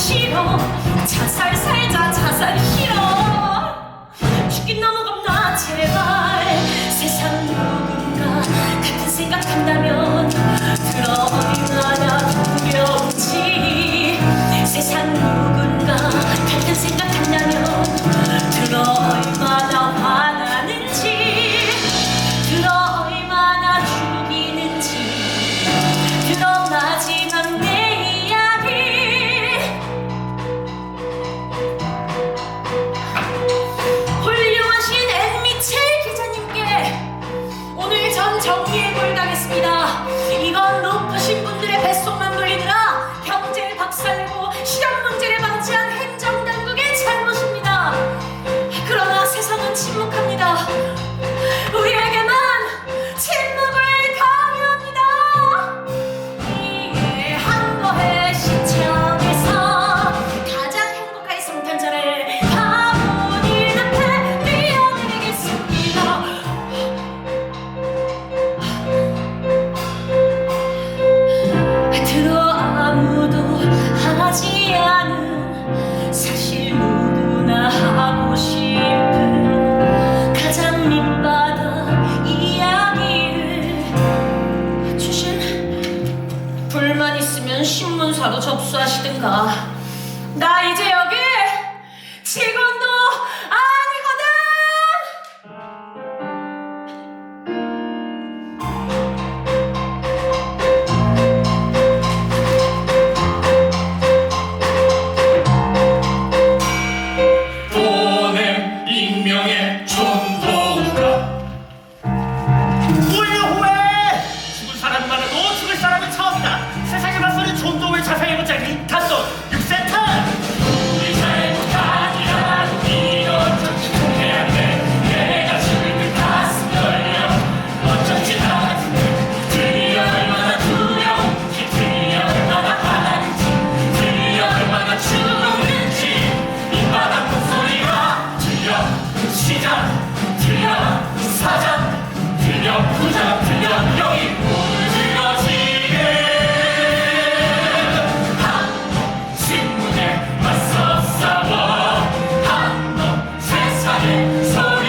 싫어. 자살 살자 자살 싫어. 죽긴 넘어갑나 제발. 경기에 굴당했습니다. 이건 높으신 분들의 뱃속만 돌리느라 경제에 박살내고 시장 접수하시든가. 나 이제 여기 직원 So